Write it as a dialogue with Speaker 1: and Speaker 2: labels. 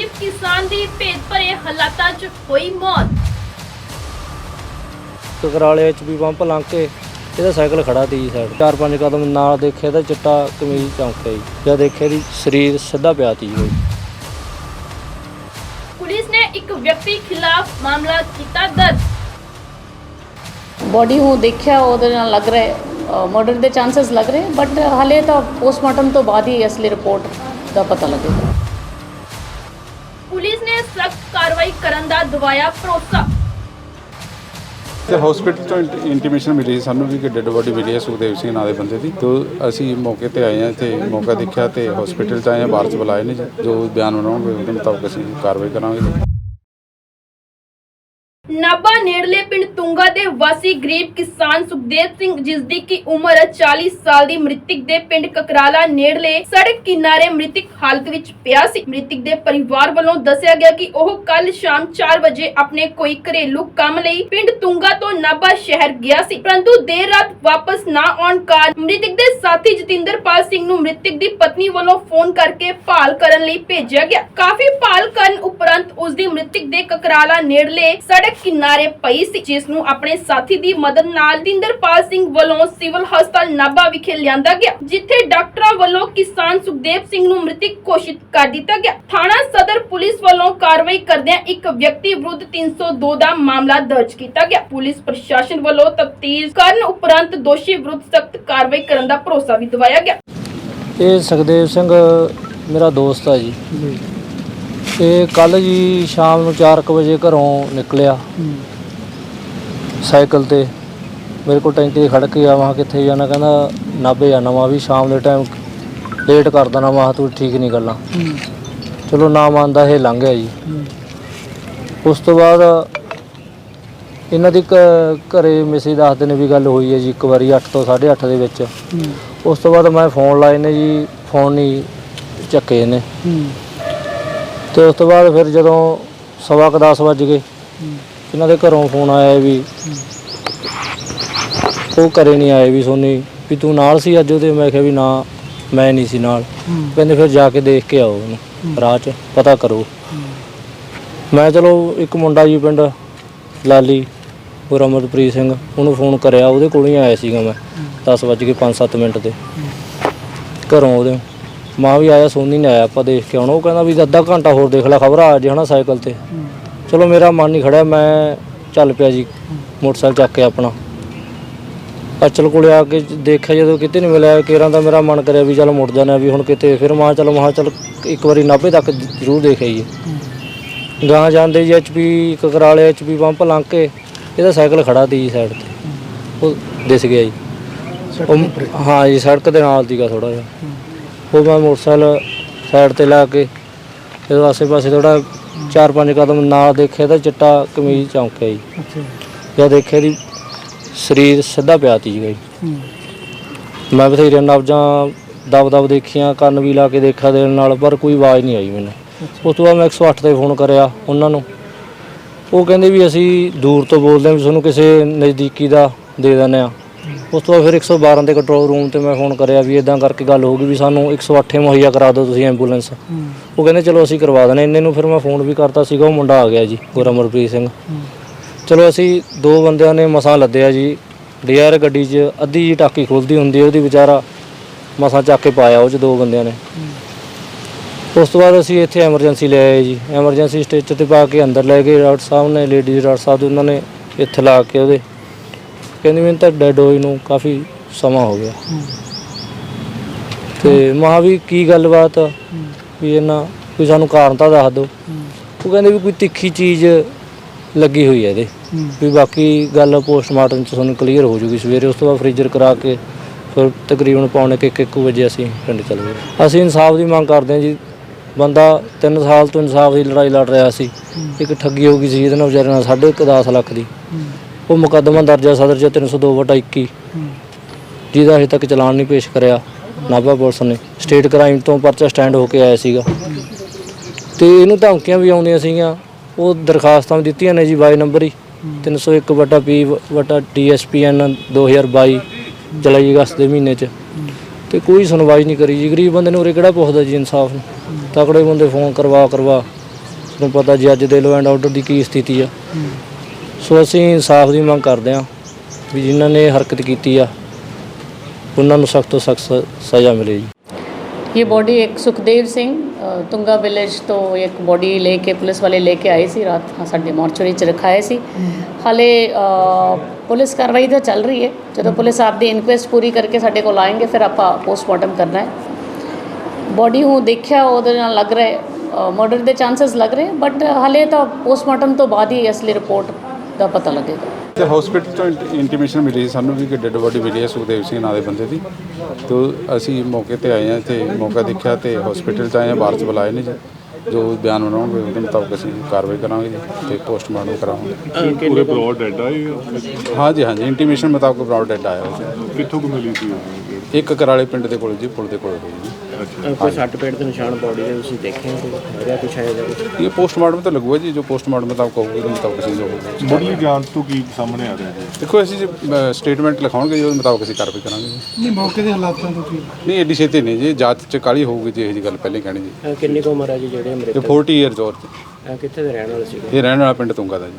Speaker 1: ਗਰੀਬ ਕਿਸਾਨ ਦੀ ਭੇਦ ਭਰੇ ਹਾਲਾਤਾਂ 'ਚ ਹੋਈ ਮੌਤ।
Speaker 2: ਕਕਰਾਲੇ ਵਿੱਚ ਵੀ ਪੰਪ ਲੰਘ ਕੇ ਇਹਦਾ ਸਾਈਕਲ ਖੜਾ ਤੀ ਜੀ ਸਾਈਡ। ਚਾਰ ਪੰਜ ਕਦਮ ਨਾਲ ਦੇਖਿਆ ਤਾਂ ਚਿੱਟਾ ਕਮੀਜ਼ ਚੌਂਕਿਆ ਜੀ ਜਦ ਦੇਖਿਆ ਦੀ ਸਰੀਰ ਸਿੱਧਾ ਪਿਆ ਤੀ ਜੀ
Speaker 1: ਪੁਲਿਸ ਨੇ ਇੱਕ ਵਿਅਕਤੀ ਖਿਲਾਫ ਮਾਮਲਾ ਕੀਤਾ ਦਰਜ।
Speaker 3: ਬੋਡੀ ਨੂੰ ਦੇਖਿਆ ਉਹਦੇ ਨਾਲ ਲੱਗ ਰਿਹਾ ਮਰਡਰ ਦੇ ਚਾਂਸਸ ਲੱਗ ਰਹੇ ਬਟ ਹਾਲੇ ਤਾਂ ਪੋਸਟਮਾਰਟਮ ਤੋਂ ਬਾਅਦ ਹੀ ਅਸਲੀ ਰਿਪੋਰਟ ਦਾ ਪਤਾ ਲੱਗੇਗਾ।
Speaker 1: ਕਾਰਵਾਈ ਕਰਨ ਦਾ ਦਵਾਇਆ ਭਰੋਸਾ।
Speaker 4: ਤੇ ਹਸਪੀਟਲ ਤੋਂ ਇੰਟੀਮੇਸ਼ਨ ਮਿਲੀ ਸੀ ਸਾਨੂੰ ਵੀ ਕਿ ਡੈੱਡ ਬੋਡੀ ਮਿਲੀ ਹੈ ਸੁਖਦੇਵ ਸਿੰਘ ਨਾਂ ਦੇ ਬੰਦੇ ਦੀ। ਤੋਂ ਅਸੀਂ ਮੌਕੇ ਤੇ ਆਏ ਹਾਂ ਤੇ ਮੌਕਾ ਦੇਖਿਆ ਤੇ ਹਸਪੀਟਲ ਚ ਆਏ ਹਾਂ, ਬਾਹਰ ਚ ਬੁਲਾਏ ਨੇ ਜੀ। ਜੋ ਬਿਆਨ ਬਣਾਉਣਗੇ, ਉਹਦੇ ਮੁਤਾਬਕ ਅਸੀਂ ਕਾਰਵਾਈ ਕਰਾਂਗੇ।
Speaker 1: ਨਾਭਾ ਨੇੜਲੇ ਪਿੰਡ ਤੁੰਗਾ ਦੇ ਵਾਸੀ ਗਰੀਬ ਕਿਸਾਨ ਸੁਖਦੇਵ ਸਿੰਘ ਜਿਸ ਦੀ ਕੀ ਉਮਰ 40 ਸਾਲ ਦੀ, ਮ੍ਰਿਤਕ ਦੇ ਪਿੰਡ ਕਕਰਾਲਾ ਨੇੜਲੇ ਸੜਕ ਕਿਨਾਰੇ ਮ੍ਰਿਤਕ ਹਾਲਤ ਵਿੱਚ ਪਿਆ ਸੀ। ਮ੍ਰਿਤਕ ਦੇ ਪਰਿਵਾਰ ਵੱਲੋਂ ਦੱਸਿਆ ਗਿਆ ਕਿ ਉਹ ਕੱਲ ਸ਼ਾਮ 4 ਵਜੇ ਆਪਣੇ ਕੋਈ ਘਰੇਲੂ ਕੰਮ ਲਈ ਪਿੰਡ ਤੁੰਗਾ ਤੋਂ ਨਾਭਾ ਸ਼ਹਿਰ ਗਿਆ ਸੀ। ਪਰੰਤੂ ਦੇਰ ਰਾਤ ਵਾਪਸ ਨਾ ਆਉਣ ਕਾਰਨ ਮ੍ਰਿਤਕ ਦੇ ਸਾਥੀ ਜਤਿੰਦਰਪਾਲ ਸਿੰਘ ਨੂੰ ਮ੍ਰਿਤਕ ਦੀ ਪਤਨੀ ਵੱਲੋਂ ਫੋਨ ਕਰਕੇ ਭਾਲ ਕਰਨ ਲਈ ਭੇਜਿਆ ਗਿਆ। ਕਾਫੀ ਭਾਲ ਕਰਨ ਉਪਰੰਤ ਉਸ ਦੀ ਮ੍ਰਿਤਕ ਦੇ ਕਕਰਾਲਾ ਨੇੜਲੇ ਸੜਕ ਕਿਨਾਰੇ ਪਈ ਸੀ ਜਿਸ ਨੂੰ ਆਪਣੇ ਸਾਥੀ ਦੀ ਮਦਦ ਨਾਲ ਜਤਿੰਦਰਪਾਲ ਸਿੰਘ ਵੱਲੋਂ ਸਿਵਲ ਹਸਪਤਾਲ ਨਾਭਾ ਵਿਖੇ ਲਿਆਂਦਾ ਗਿਆ ਜਿੱਥੇ ਡਾਕਟਰਾਂ ਵੱਲੋਂ ਕਿਸਾਨ ਸੁਖਦੇਵ ਸਿੰਘ ਨੂੰ ਮ੍ਰਿਤਕ ਘੋਸ਼ਿਤ ਕਰ ਦਿੱਤਾ ਗਿਆ। ਥਾਣਾ ਸਦਰ ਪੁਲਿਸ ਵੱਲੋਂ ਕਾਰਵਾਈ ਕਰਦਿਆਂ ਇੱਕ ਵਿਅਕਤੀ ਵਿਰੁੱਧ 302 ਦਾ ਮਾਮਲਾ ਦਰਜ ਕੀਤਾ ਗਿਆ। ਪੁਲਿਸ ਪ੍ਰਸ਼ਾਸਨ ਵੱਲੋਂ ਤਫਤੀਸ਼ ਕਰਨ ਉਪਰੰਤ ਦੋਸ਼ੀ ਵਿਰੁੱਧ ਸਖਤ ਕਾਰਵਾਈ ਕਰਨ ਦਾ ਭਰੋਸਾ ਵੀ ਦਿਵਾਇਆ ਗਿਆ।
Speaker 2: ਇਹ ਸੁਖਦੇਵ ਸਿੰਘ ਮੇਰਾ ਦੋਸਤ ਆ ਜੀ। ਇਹ ਕੱਲ ਜੀ ਸ਼ਾਮ ਨੂੰ 4:00 ਵਜੇ ਘਰੋਂ ਨਿਕਲਿਆ। ਸਾਈਕਲ ਤੇ। ਮੇਰੇ ਕੋਲ ਟੈਂਕੀ ਤੇ ਖੜ ਕੇ ਆਵਾਂ ਕਿੱਥੇ ਜਾਣਾ? ਕਹਿੰਦਾ, ਨਾਭੇ ਜਾਣਾ ਵਾ, ਵੀ ਸ਼ਾਮ ਦੇ ਟਾਈਮ ਲੇਟ ਕਰ ਦੇਣਾ ਵਾ, ਤੂੰ ਠੀਕ ਨਹੀਂ ਗੱਲਾਂ ਚਲੋ ਨਾ ਮੰਨਦਾ ਇਹ ਲੰਘ ਗਿਆ ਜੀ। ਉਸ ਤੋਂ ਬਾਅਦ ਇਹਨਾਂ ਦੀ ਘ- ਘਰੇ ਮੈਸੇਜ ਦੱਸਦੇ ਨੇ ਵੀ ਗੱਲ ਹੋਈ ਹੈ ਜੀ, ਇੱਕ ਵਾਰੀ 8 ਤੋਂ 8:30 ਦੇ ਵਿੱਚ। ਉਸ ਤੋਂ ਬਾਅਦ ਮੈਂ ਫੋਨ ਲਾਏ ਨੇ ਜੀ ਫੋਨ ਨਹੀਂ ਚੱਕੇ ਨੇ ਤੇ ਉਸ ਤੋਂ ਬਾਅਦ ਫਿਰ ਜਦੋਂ ਸਵਾ ਕੁ ਦਸ ਵੱਜ ਗਏ, ਇਹਨਾਂ ਦੇ ਘਰੋਂ ਫੋਨ ਆਇਆ ਵੀ ਉਹ ਘਰੇ ਨਹੀਂ ਆਏ ਵੀ ਸੋਨੀ, ਵੀ ਤੂੰ ਨਾਲ ਸੀ ਅੱਜ ਉਹਦੇ? ਮੈਂ ਕਿਹਾ ਵੀ ਨਾ, ਮੈਂ ਨਹੀਂ ਸੀ ਨਾਲ। ਕਹਿੰਦੇ ਫਿਰ ਜਾ ਕੇ ਦੇਖ ਕੇ ਆਓ ਉਹਨੂੰ, ਰਾਹ 'ਚ, ਪਤਾ ਕਰੋ। ਮੈਂ ਚਲੋ ਇੱਕ ਮੁੰਡਾ ਜੀ ਪਿੰਡ, ਲਾਲੀ ਗੁਰਮਤਪ੍ਰੀਤ ਸਿੰਘ, ਉਹਨੂੰ ਫੋਨ ਕਰਿਆ, ਉਹਦੇ ਕੋਲ ਹੀ ਆਇਆ ਸੀਗਾ ਮੈਂ 10 ਵੱਜ ਕੇ 5-7 ਮਿੰਟ ਤੇ। ਘਰੋਂ ਉਹਦੇ ਮਾਂ ਵੀ ਆਇਆ ਸੋਨੀ ਨੇ ਆਇਆ ਆਪਾਂ ਦੇਖ ਕੇ ਆਉਣਾ। ਉਹ ਕਹਿੰਦਾ ਵੀ ਅੱਧਾ ਘੰਟਾ ਹੋਰ ਦੇਖ ਲੈ ਖਬਰ ਆ ਜੇ ਹਨਾ ਸਾਈਕਲ ਤੇ। ਚਲੋ ਮੇਰਾ ਮਨ ਨਹੀਂ ਖੜਿਆ ਮੈਂ ਚੱਲ ਪਿਆ ਜੀ ਮੋਟਰਸਾਈਕਲ ਚੱਕ ਕੇ ਆਪਣਾ। ਅਚਲ ਕੋਲੇ ਆ ਕੇ ਦੇਖਿਆ ਜਦੋਂ ਕਿਤੇ ਨਹੀਂ ਮਿਲਿਆ ਕੇਰਾਂ ਦਾ ਮੇਰਾ ਮਨ ਕਰਿਆ ਵੀ ਚੱਲ ਮੁੜ ਜਾਣਾ ਵੀ ਹੁਣ ਕਿਤੇ। ਫਿਰ ਮਾਂ ਚਲ ਮਹਾ ਚਲ ਇੱਕ ਵਾਰੀ ਨਾਭੇ ਤੱਕ ਜ਼ਰੂਰ ਦੇਖ ਆਈਏ। ਗਾਂ ਜਾਂਦੇ ਜੀ ਐਚਪੀ ਕਕਰਾਲੇ ਐਚਪੀ ਪੰਪ ਲੰਘ ਕੇ ਇਹਦਾ ਸਾਈਕਲ ਖੜਾ ਤੀ ਜੀ ਸਾਈਡ ਤੇ। ਉਹ ਦਿਸ ਗਿਆ ਜੀ। ਹਾਂ ਜੀ ਸੜਕ ਦੇ ਨਾਲ ਦੀਗਾ ਥੋੜਾ ਜਿਹਾ। ਉਹ ਮੈਂ ਮੋਟਰਸਾਈਕਲ ਸਾਈਡ ਤੇ ਲਾ ਕੇ ਇਹਦੇ ਆਸੇ ਪਾਸੇ ਥੋੜਾ ਚਾਰ ਪੰਜ ਕਦਮ ਨਾਲ ਦੇਖਿਆ ਤਾਂ ਚਿੱਟਾ ਕਮੀਜ਼ ਚੌਂਕਿਆ ਜੀ। ਜਦ ਦੇਖਿਆ ਦੀ ਸਰੀਰ ਸਿੱਧਾ ਪਿਆ ਤੀ ਜੀ। ਮੈਂ ਬਥੇਰੇ ਨਬਜਾਂ ਦਬ ਦਬ ਦੇਖੀਆਂ ਕੰਨ ਵੀ ਲਾ ਕੇ ਦੇਖਿਆ ਦੇਣ ਨਾਲ ਪਰ ਕੋਈ ਆਵਾਜ਼ ਨਹੀਂ ਆਈ ਮੈਨੂੰ। ਉਸ ਤੋਂ ਬਾਅਦ ਮੈਂ 108 ਤੇ ਫੋਨ ਕਰਿਆ ਉਹਨਾਂ ਨੂੰ। ਉਹ ਕਹਿੰਦੇ ਵੀ ਅਸੀਂ ਦੂਰ ਤੋਂ ਬੋਲਦੇ ਹਾਂ ਵੀ ਤੁਹਾਨੂੰ ਕਿਸੇ ਨਜ਼ਦੀਕੀ ਦਾ ਦੇ ਦਿੰਦੇ ਆ ਉਸ ਤੋਂ ਬਾਅਦ ਫਿਰ 112 ਦੇ ਕੰਟਰੋਲ ਰੂਮ ਤੇ ਮੈਂ ਫੋਨ ਕਰਿਆ ਵੀ ਇਦਾਂ ਕਰਕੇ ਗੱਲ ਹੋ ਗਈ ਵੀ ਸਾਨੂੰ 108 ਮੁਹੱਈਆ ਕਰਾ ਦਿਓ ਤੁਸੀਂ ਐਂਬੂਲੈਂਸ ਉਹ ਕਹਿੰਦੇ ਚਲੋ ਅਸੀਂ ਕਰਵਾ ਦਿੰਦੇ ਇੰਨੇ ਨੂੰ ਫਿਰ ਮੈਂ ਫੋਨ ਵੀ ਕਰਤਾ ਸੀਗਾ ਉਹ ਮੁੰਡਾ ਆ ਗਿਆ ਜੀ ਗੁਰਮਰਪ੍ਰੀਤ ਸਿੰਘ। ਚਲੋ ਅਸੀਂ ਦੋ ਬੰਦਿਆਂ ਨੇ ਮਸਾਂ ਲੱਦਿਆ ਜੀ ਡੀਆਰ ਗੱਡੀ 'ਚ ਅੱਧੀ ਜੀ ਟਾਕੀ ਖੁੱਲਦੀ ਹੁੰਦੀ ਉਹਦੀ ਵਿਚਾਰਾ ਮਸਾਂ ਚੱਕ ਕੇ ਪਾਇਆ ਉਹ 'ਚ ਦੋ ਬੰਦਿਆਂ ਨੇ। ਉਸ ਤੋਂ ਬਾਅਦ ਅਸੀਂ ਇੱਥੇ ਐਮਰਜੈਂਸੀ ਲੈ ਆਏ ਜੀ ਐਮਰਜੈਂਸੀ ਸਟੇਜ ਤੇ ਪਾ ਕੇ ਅੰਦਰ ਲੈ ਗਏ ਡਾਕਟਰ ਸਾਹਿਬ ਨੇ ਲੇਡੀਜ਼ ਡਾਕਟਰ ਸਾਹਿਬ ਉਹਨਾਂ ਨੇ ਇੱਥੇ ਲਾ ਕੇ ਉਹਦੇ ਕਹਿੰਦੀ ਮੈਨੂੰ ਤਾਂ ਡੈਡ ਹੋਈ ਨੂੰ ਕਾਫੀ ਸਮਾਂ ਹੋ ਗਿਆ। ਤੇ ਮਹਾ ਵੀ ਕੀ ਗੱਲਬਾਤ ਆ? ਵੀ ਇਹਨਾਂ ਕੋਈ ਸਾਨੂੰ ਕਾਰਨ ਤਾਂ ਦੱਸ ਦਿਓ। ਉਹ ਕਹਿੰਦੇ ਵੀ ਕੋਈ ਤਿੱਖੀ ਚੀਜ਼ ਲੱਗੀ ਹੋਈ ਹੈ ਇਹਦੇ। ਵੀ ਬਾਕੀ ਗੱਲ ਪੋਸਟਮਾਰਟਮ ਚ ਤੁਹਾਨੂੰ ਕਲੀਅਰ ਹੋ ਜੂਗੀ। ਸਵੇਰੇ ਉਸ ਤੋਂ ਬਾਅਦ ਫ੍ਰੀਜ਼ਰ ਕਰਾ ਕੇ ਫਿਰ ਤਕਰੀਬਨ ਪੌਣੇ ਕੁ ਇੱਕ ਇੱਕ ਵਜੇ ਅਸੀਂ ਪਿੰਡ ਚਲੇ ਗਏ। ਅਸੀਂ ਇਨਸਾਫ ਦੀ ਮੰਗ ਕਰਦੇ ਹਾਂ ਜੀ। ਬੰਦਾ 3 ਸਾਲ ਤੋਂ ਇਨਸਾਫ ਦੀ ਲੜਾਈ ਲੜ ਰਿਹਾ ਸੀ। ਇੱਕ ਠੱਗੀ ਹੋ ਗਈ ਸੀ ਇਹਦੇ ਨਾਲ ਵਿਚਾਰੇ ਨਾਲ ਸਾਢੇ ਕੁ ਦਸ ਲੱਖ ਦੀ। ਉਹ ਮੁਕੱਦਮਾ ਦਰਜ ਹੈ ਸਦਰ ਚ 302 ਵਟਾ 21 ਜਿਹਦਾ ਅਜੇ ਤੱਕ ਚਲਾਨ ਨਹੀਂ ਪੇਸ਼ ਕਰਿਆ। ਨਾਭਾ ਪੁਲਿਸ ਨੇ ਸਟੇਟ ਕ੍ਰਾਈਮ ਤੋਂ ਪਰਚਾ ਸਟੈਂਡ ਹੋ ਕੇ ਆਇਆ ਸੀਗਾ। ਤੇ ਇਹਨੂੰ ਧਮਕੀਆਂ ਵੀ ਆਉਂਦੀਆਂ ਸੀਗੀਆਂ। ਉਹ ਦਰਖਾਸਤਾਂ ਵੀ ਦਿੱਤੀਆਂ ਨੇ ਜੀ ਵਾਈ ਨੰਬਰ ਹੀ। 301 ਵਟਾ ਪੀ ਵਟਾ ਡੀਐਸਪੀਐਨ 2022 ਜੁਲਾਈ ਅਗਸਤ ਦੇ ਮਹੀਨੇ ਚ। ਤੇ ਕੋਈ ਸੁਣਵਾਈ ਨਹੀਂ ਕਰੀ ਜੀ। ਗਰੀਬ ਬੰਦੇ ਨੂੰ ਉਰੇ ਕਿਹੜਾ ਪੁੱਛਦਾ ਜੀ ਇਨਸਾਫ ਨੂੰ? ਤਕੜੇ ਬੰਦੇ ਫੋਨ ਕਰਵਾ ਕਰਵਾ ਤੁਹਾਨੂੰ ਪਤਾ ਜੀ ਅੱਜ ਦੇ ਲੋ ਐਂਡ ਆਰਡਰ ਦੀ ਕੀ ਸਥਿਤੀ ਆ। ਸੋ ਅਸੀਂ ਇਨਸਾਫ ਦੀ ਮੰਗ ਕਰਦੇ ਆ ਵੀ ਜਿਨ੍ਹਾਂ ਨੇ ਇਹ ਹਰਕਤ ਕੀਤੀ ਆ ਉਹਨਾਂ ਨੂੰ ਸਖਤ ਤੋਂ ਸਖਤ ਸਜ਼ਾ ਮਿਲੇ ਜੀ
Speaker 3: ये बॉडी एक सुखदेव सिंह अ, तुंगा विलेज ਤੋਂ ਇੱਕ ਬੋਡੀ ਲੈ ਕੇ ਪੁਲਿਸ ਵਾਲੇ ਲੈ ਕੇ ਆਏ ਸੀ ਰਾਤ ਹਾਂ, ਸਾਡੇ ਮੋਰਚਰੀ ਚ ਰਖਾਏ ਸੀ ਹਾਲੇ ਅ, ਪੁਲਿਸ ਕਾਰਵਾਈ ਤਾਂ ਚੱਲ ਰਹੀ ਹੈ ਜਦੋਂ ਪੁਲਿਸ ਆਪਦੀ ਇਨਕੁਐਸਟ ਪੂਰੀ ਕਰਕੇ ਸਾਡੇ ਕੋਲ ਆਏਂਗੇ ਫਿਰ ਆਪਾਂ ਪੋਸਟਮਾਰਟਮ ਕਰਨਾ ਹੈ ਬੋਡੀ ਨੂੰ ਦੇਖਿਆ ਉਹਦੇ ਨਾਲ ਲੱਗ ਰਿਹਾ ਹੈ ਮਰਡਰ ਦੇ ਚਾਂਸਸ ਲੱਗ ਰਹੇ ਬਟ ਹਾਲੇ ਤਾਂ ਪੋਸਟਮਾਰਟਮ ਤੋਂ ਬਾਅਦ ਹੀ ਅਸਲੀ ਰਿਪੋਰਟ ਦਾ ਪਤਾ ਲੱਗੇਗਾ।
Speaker 4: ਤੇ ਹਸਪੀਟਲ ਤੋਂ ਇੰਟੀਮੇਸ਼ਨ ਮਿਲੀ ਸੀ ਸਾਨੂੰ ਵੀ ਕਿ ਡੈੱਡ ਬੋਡੀ ਮਿਲੀ ਹੈ ਸੁਖਦੇਵ ਸਿੰਘ ਨਾਂ ਦੇ ਬੰਦੇ ਦੀ। ਤੇ ਅਸੀਂ ਮੌਕੇ ਤੇ ਆਏ ਹਾਂ ਇੱਥੇ ਮੌਕਾ ਦੇਖਿਆ ਤੇ ਹਸਪੀਟਲ ਚ ਆਏ ਹਾਂ ਬਾਹਰ ਚ ਬੁਲਾਏ ਨੇ ਜੀ। ਜੋ ਬਿਆਨ ਬਣਾਉਣਗੇ ਉਹਦੇ ਮੁਤਾਬਕ ਅਸੀਂ ਕਾਰਵਾਈ ਕਰਾਂਗੇ ਜੀ ਤੇ ਪੋਸਟਮਾਰਟਮ ਕਰਾਵਾਂਗੇ।
Speaker 5: ਪੂਰੇ ਬਰੋਡ ਡੈਡ ਆ? ਇਹ
Speaker 4: ਹਾਂਜੀ ਹਾਂਜੀ ਇੰਟੀਮੇਸ਼ਨ ਮੁਤਾਬਕ ਬਰਾਡ ਡੈਡ ਆਇਆ ਹੋਇਆ।
Speaker 5: ਕਿੱਥੋਂ ਕੁ ਮਿਲੀ ਸੀ ਉਹ?
Speaker 4: ਸੀ ਇੱਕ ਕਰਾਲੇ ਪਿੰਡ ਦੇ ਕੋਲ ਜੀ ਪੁਲ ਦੇ ਕੋਲ ਹੋਈ ਜੀ।
Speaker 5: ਅੱਛਾ
Speaker 6: ਕੋਈ ਸੱਟ ਪੇਟ ਦੇ ਨਿਸ਼ਾਨ ਬੋਡੀ ਦੇ ਤੁਸੀਂ ਦੇਖੇ ਹੋ? ਕੋਈ ਹੈਗਾ ਕੁਛ ਹੈ ਜਾਂ ਕੁਛ?
Speaker 4: ਇਹ ਪੋਸਟਮਾਰਟਮ ਤਾਂ ਲੱਗੂਗਾ ਜੀ ਜੋ ਪੋਸਟਮਾਰਟਮ ਮੁਤਾਬਕ ਹੋਊਗਾ ਉਹਦੇ ਮੁਤਾਬਕ ਅਸੀਂ ਜੋ ਹੋਊਗਾ।
Speaker 5: ਮੁੱਢਲੀ ਜਾਂਚ ਤੋਂ ਕੀ ਸਾਹਮਣੇ ਆ ਰਿਹਾ ਜੀ?
Speaker 4: ਦੇਖੋ ਅਸੀਂ ਜੇ ਸਟੇਟਮੈਂਟ ਲਿਖਾਉਣਗੇ ਜੀ ਉਹਦੇ ਮੁਤਾਬਕ ਅਸੀਂ ਕਾਰਵਾਈ ਕਰਾਂਗੇ ਜੀ।
Speaker 7: ਨਹੀਂ ਮੌਕੇ ਦੇ ਹਾਲਾਤਾਂ ਤੋਂ ਕੀ?
Speaker 4: ਨਹੀਂ ਐਡੀ ਛੇਤੀ ਨਹੀਂ ਜੀ ਜਾਂਚ ਚ ਕਾਲੀ ਹੋਊਗੀ ਜੀ ਇਹ ਜੀ ਗੱਲ ਪਹਿਲੇ ਕਹਿਣੀ ਜੀ।
Speaker 6: ਅਹ ਕਿੰਨੀ ਕੁ ਉਮਰ ਹੈ ਜੀ ਜਿਹੜੇ
Speaker 4: ਇਹ
Speaker 6: ਮ੍ਰਿਤਕ
Speaker 4: 40 ਇਅਰਸ ਔਰ
Speaker 6: ਅਹ ਕਿੱਥੇ ਦੇ ਰਹਿਣ ਵਾਲੇ ਸੀਗੇ?
Speaker 4: ਇਹ ਰਹਿਣ ਵਾਲਾ ਪਿੰਡ ਤੁੰਗਾ ਦਾ ਜੀ।